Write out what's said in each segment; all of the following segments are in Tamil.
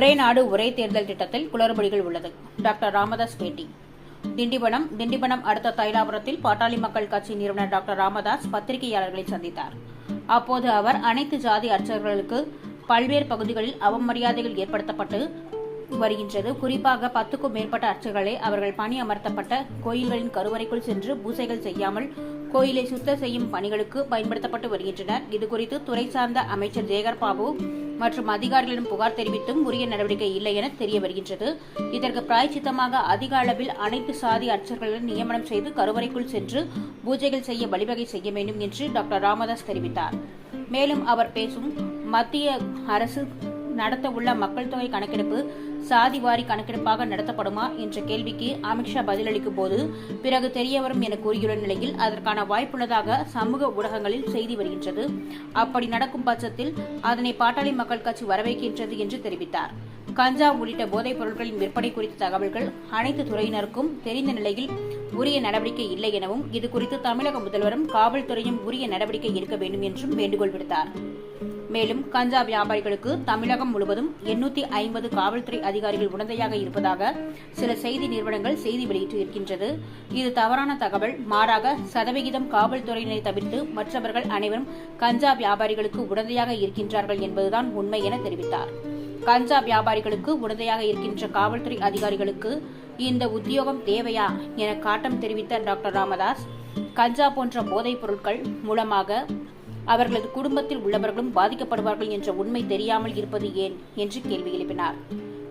ஒரே நாடு ஒரே தேர்தல் திட்டத்தில் குளறுபடிகள் உள்ளது. டாக்டர் ராமதாஸ் பேட்டி. திண்டிவனம் திண்டிவனம் அடுத்த தைலாபுரத்தில் பாட்டாளி மக்கள் கட்சி நிறுவனர் டாக்டர் ராமதாஸ் பத்திரிகையாளர்களை சந்தித்தார். அப்போது அவர் அனைத்து ஜாதி அர்ச்சகர்களுக்கு பல்வேறு பகுதிகளில் அவமரியாதைகள் ஏற்படுத்தப்பட்டு வருகின்றது. குறிப்பாக பத்துக்கும் மேற்பட்ட அர்ச்சகர்களை அவர்கள் பணி அமர்த்தப்பட்ட கோயில்களின் கருவறைக்குள் சென்று பூசைகள் செய்யாமல் கோயிலை சுத்தம் செய்யும் பணிகளுக்கு பயன்படுத்தப்பட்டு வருகின்றனர். இதுகுறித்து துறை சார்ந்த அமைச்சர் ஜெயகர் பாபு மற்றும் அதிகாரிகளிடம் புகார் தெரிவித்தும் உரிய நடவடிக்கை இல்லை என தெரிய வருகின்றது. இதற்கு பிராய்ச்சித்தமாக அதிக அளவில் அனைத்து சாதி அர்ச்சகர்களை நியமனம் செய்து கருவறைக்குள் சென்று பூஜைகள் செய்ய வழிவகை செய்ய வேண்டும் என்று டாக்டர் ராமதாஸ் தெரிவித்தார். மேலும் அவர் பேசும் மத்திய அரசு நடத்த உள்ள மக்கள் தொகை கணக்கெடுப்பு சாதிவாரி கணக்கெடுப்பாக நடத்தப்படுமா என்ற கேள்விக்கு அமித்ஷா பதிலளிக்கும் போது பிறகு தெரியவரும் என கூறியுள்ள நிலையில் அதற்கான வாய்ப்புள்ளதாக சமூக ஊடகங்களில் செய்தி வருகின்றது. அப்படி நடக்கும் பட்சத்தில் அதனை பாட்டாளி மக்கள் கட்சி வரவேற்கின்றது என்று தெரிவித்தார். கஞ்சா உள்ளிட்ட போதைப் பொருட்களின் விற்பனை குறித்த தகவல்கள் அனைத்து துறையினருக்கும் தெரிந்த நிலையில் உரிய நடவடிக்கை இல்லை எனவும் இதுகுறித்து தமிழக முதல்வரும் காவல்துறையும் உரிய நடவடிக்கை எடுக்க வேண்டும் என்றும் வேண்டுகோள் விடுத்தார். மேலும் கஞ்சா வியாபாரிகளுக்கு தமிழகம் முழுவதும் எண்ணூத்தி ஐம்பது காவல்துறை அதிகாரிகள் உடந்தையாக இருப்பதாக சில செய்தி நிறுவனங்கள் செய்தி வெளியிட்டு இருக்கின்றது. இது தவறான தகவல். மாறாக சதவிகிதம் காவல்துறையினரை தவிர்த்து மற்றவர்கள் அனைவரும் கஞ்சா வியாபாரிகளுக்கு உடந்தையாக இருக்கின்றார்கள் என்பதுதான் உண்மை என தெரிவித்தார். கஞ்சா வியாபாரிகளுக்கு உடந்தையாக இருக்கின்ற காவல்துறை அதிகாரிகளுக்கு இந்த உத்தியோகம் தேவையா என காட்டம் தெரிவித்த டாக்டர் ராமதாஸ் கஞ்சா போன்ற போதைப் பொருட்கள் மூலமாக அவர்களது குடும்பத்தில் உள்ளவர்களும் பாதிக்கப்படுவார்கள் என்ற உண்மை தெரியாமல் இருப்பது ஏன் என்று கேள்வி எழுப்பினார்.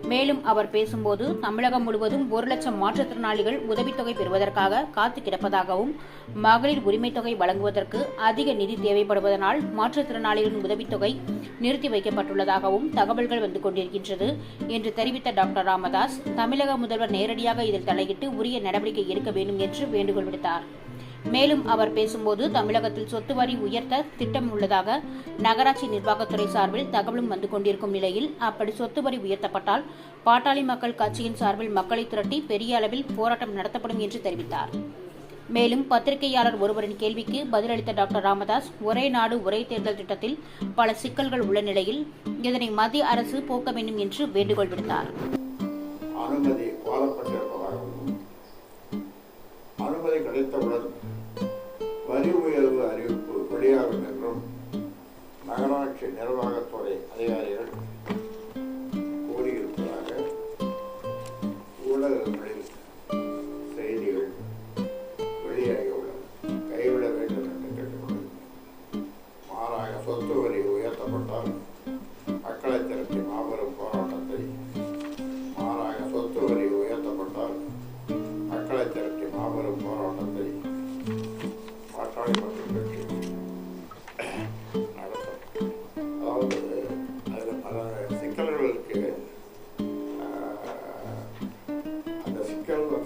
மேலும் அவர் பேசும்போது தமிழகம் முழுவதும் ஒரு லட்சம் மாற்றுத்திறனாளிகள் உதவித்தொகை பெறுவதற்காக காத்து கிடப்பதாகவும் மகளிர் உரிமைத் தொகை வழங்குவதற்கு அதிக நிதி தேவைப்படுவதனால் மாற்றுத்திறனாளிகளின் உதவித்தொகை நிறுத்தி வைக்கப்பட்டுள்ளதாகவும் தகவல்கள் வந்து கொண்டிருக்கின்றது என்று தெரிவித்த டாக்டர் ராமதாஸ் தமிழக முதல்வர் நேரடியாக இதில் தலையிட்டு உரிய நடவடிக்கை எடுக்க வேண்டும் என்று வேண்டுகோள் விடுத்தார். மேலும் அவர் பேசும்போது தமிழகத்தில் சொத்து வரி உயர்த்த திட்டம் உள்ளதாக நகராட்சி நிர்வாகத்துறை சார்பில் தகவலும் வந்து கொண்டிருக்கும் நிலையில் அப்படி சொத்து வரி உயர்த்தப்பட்டால் பாட்டாளி மக்கள் கட்சியின் சார்பில் மக்களை திரட்டி பெரிய அளவில் போராட்டம் நடத்தப்படும் என்று தெரிவித்தார். மேலும் பத்திரிகையாளர் ஒருவரின் கேள்விக்கு பதிலளித்த டாக்டர் ராமதாஸ் ஒரே நாடு ஒரே தேர்தல் திட்டத்தில் பல சிக்கல்கள் உள்ள நிலையில் இதனை மத்திய அரசு போக்க வேண்டும் என்று வேண்டுகோள் விடுத்தார். கிடைத்தவுடன் வரி உயர்வு அறிவிப்பு வெளியாகும் என்றும் நகராட்சி நிர்வாகத்துறை அதிகாரிகள் கூறியிருப்பதாக ஊடகங்களில் செய்திகள் வெளியாகியுள்ளன. கைவிட வேண்டும் என்று கேட்டுக்கொள்கிறேன். மாறாக சொத்து வரி உயர்த்தப்பட்டால்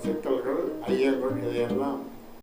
சிக்கல்கள் ஐயங்கள் இதையெல்லாம்